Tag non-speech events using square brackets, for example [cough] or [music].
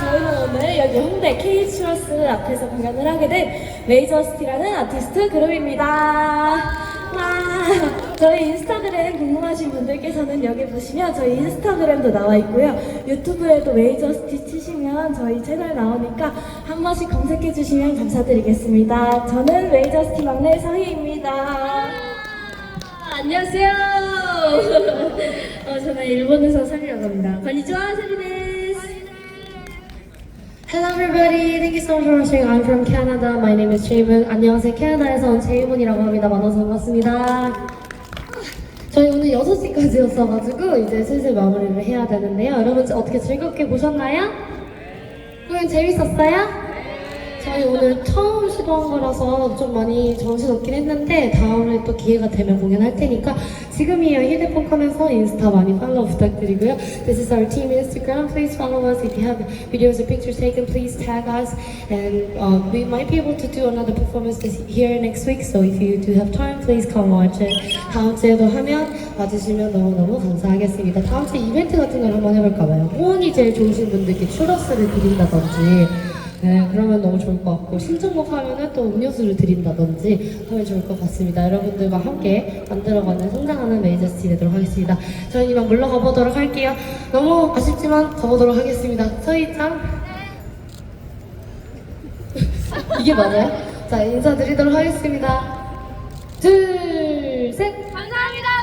저희는 이제 홍대 K-트러스 앞에서 공연을 하게 된 메이저스티라는 아티스트 그룹입니다. 와, 저희 인스타그램 궁금하신 분들께서는 여기 보시면 저희 인스타그램도 나와 있고요. 유튜브에도 메이저스티 치시면 저희 채널 나오니까 한 번씩 검색해 주시면 감사드리겠습니다. 저는 메이저스티 막내 서희입니다. 안녕하세요. 어, 저는 일본에서 살려고 합니다. 건니치와 세리데스. Hello everybody, thank you so much for watching. I'm from Canada. My name is Jaemoon. 안녕하세요. 캐나다에서 온 제이문이라고 합니다. 만나서 반갑습니다. 저희 오늘 6시까지였어가지고 이제 슬슬 마무리를 해야 되는데요. 여러분 어떻게 즐겁게 보셨나요? 공연 재밌었어요? 오늘 처음 시도한 거라서 좀 많이 정신없긴 했는데 다음에 또 기회가 되면 공연할 테니까 지금이에요 휴대폰 켜면서 인스타 많이 팔로우 부탁드리고요 This is our team Instagram Please follow us If you have videos or pictures taken Please tag us And uh, we might be able to do another performance this here next week So if you do have time Please come watch it 다음 주에도 하면 와주시면 너무너무 감사하겠습니다 다음 주에 이벤트 같은 걸 한번 해볼까 봐요 호응이 제일 좋으신 분들께 추러스를 드린다든지 네, 그러면 너무 좋을 것 같고 신청곡 하면은 또 음료수를 드린다든지 하면 좋을 것 같습니다. 여러분들과 함께 만들어가는 성장하는 메이저스티 되도록 하겠습니다. 저희는 이만 물러가 보도록 할게요. 너무 아쉽지만 가보도록 하겠습니다. 서희짱 [laughs] 이게 맞아요? 자 인사드리도록 하겠습니다. 둘, 셋. 감사합니다.